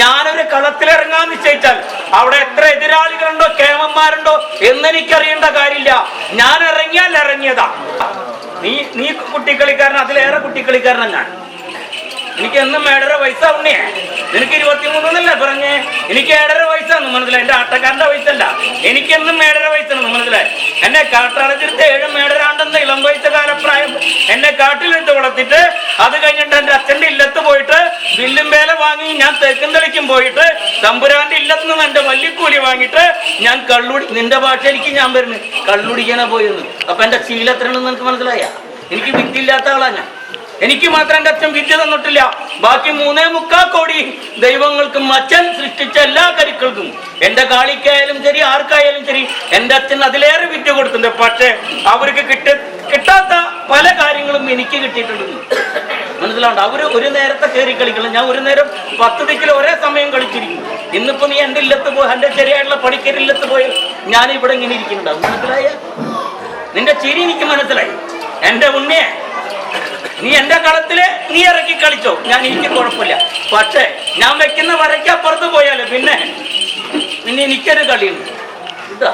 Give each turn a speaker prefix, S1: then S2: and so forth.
S1: ഞാനൊരു കളത്തിലിറങ്ങാൻ നിശ്ചയിച്ചാൽ അവിടെ എത്ര എതിരാളികളുണ്ടോ കേമന്മാരുണ്ടോ എന്നെനിക്കറിയേണ്ട കാര്യമില്ല. ഞാൻ ഇറങ്ങിയാൽ ഇറങ്ങിയതാ. നീ നീ കുട്ടിക്കളിക്കാരൻ അതിലേറെ കുട്ടിക്കളിക്കാരനാ ഞാൻ. എനിക്ക് എന്നും ഏഴര വയസ്സാ ഉണ്ണിയെ നിനക്ക് ഇരുപത്തിമൂന്നല്ലേ പറഞ്ഞേ? എനിക്ക് ഏഴര വയസ്സാന്ന് മനസ്സിലായി. എന്റെ ആട്ടക്കാരന്റെ വയസ്സല്ല. എനിക്കെന്നും ഏഴര വയസ്സാണ് മനസ്സിലായി. എന്നെ കാട്ടാളത്തിരുത്ത് ഏഴും ഏഴരാണ്ടെന്ന് ഇളം വയസ്സ കാലപ്രായം എന്നെ കാട്ടിലെടുത്ത് വളർത്തിട്ട് അത് കഴിഞ്ഞിട്ട് എന്റെ അച്ഛന്റെ ഇല്ലത്ത് പോയിട്ട് വില്ലും വേല വാങ്ങി ഞാൻ തെക്കും തെളിക്കും പോയിട്ട് തമ്പുരാന്റെ ഇല്ലത്ത് നിന്ന് എന്റെ മല്ലിക്കൂലി വാങ്ങിയിട്ട് ഞാൻ കള്ളുടി നിന്റെ ഭാഷയിലേക്ക് ഞാൻ വരുന്നു. കള്ളുടിക്കാനാ പോയെന്ന്. അപ്പൊ എന്റെ ശീലം എത്രയാണെന്ന് നിനക്ക് മനസ്സിലായ? എനിക്ക് വിദ്യയില്ലാത്ത ആളാ ഞാൻ. എനിക്ക് മാത്രം എന്റെ അച്ഛൻ വിദ്യ തന്നിട്ടില്ല. ബാക്കി മൂന്നേ മുക്കാ കോടി ദൈവങ്ങൾക്കും അച്ഛൻ സൃഷ്ടിച്ച എല്ലാ കരുക്കൾക്കും. എന്റെ കാളിക്കായാലും ശരി ആർക്കായാലും ശരി എന്റെ അച്ഛൻ അതിലേറെ വിദ്യ കൊടുത്തിട്ടുണ്ട്. പക്ഷെ അവർക്ക് കിട്ട കിട്ടാത്ത പല കാര്യങ്ങളും എനിക്ക് കിട്ടിയിട്ടുണ്ട്. മനസ്സിലാവണ്ട അവർ ഒരു നേരത്തെ കയറി കളിക്കണം. ഞാൻ ഒരു നേരം പത്ത് ദിക്കിൽ ഒരേ സമയം കളിച്ചിരിക്കും. ഇന്നിപ്പോ നീ എന്റെ ഇല്ലത്ത് പോയി എന്റെ ശരിയായിട്ടുള്ള പണിക്കരി ഇല്ലത്ത് പോയി ഞാൻ ഇവിടെ ഇങ്ങനെ ഇരിക്കുന്നുണ്ടാവും മനസ്സിലായ? നിന്റെ ചിരി എനിക്ക് മനസ്സിലായി. എന്റെ ഉണ്ണിയെ നീ എന്റെ കളത്തിൽ നീ ഇറക്കി കളിച്ചോ. ഞാൻ എനിക്ക് കുഴപ്പമില്ല. പക്ഷേ ഞാൻ വെക്കുന്ന വരയ്ക്ക് അപ്പുറത്ത് പോയാലോ? പിന്നെ പിന്നെ എനിക്കൊരു കളിയുണ്ട്. ഇതാ.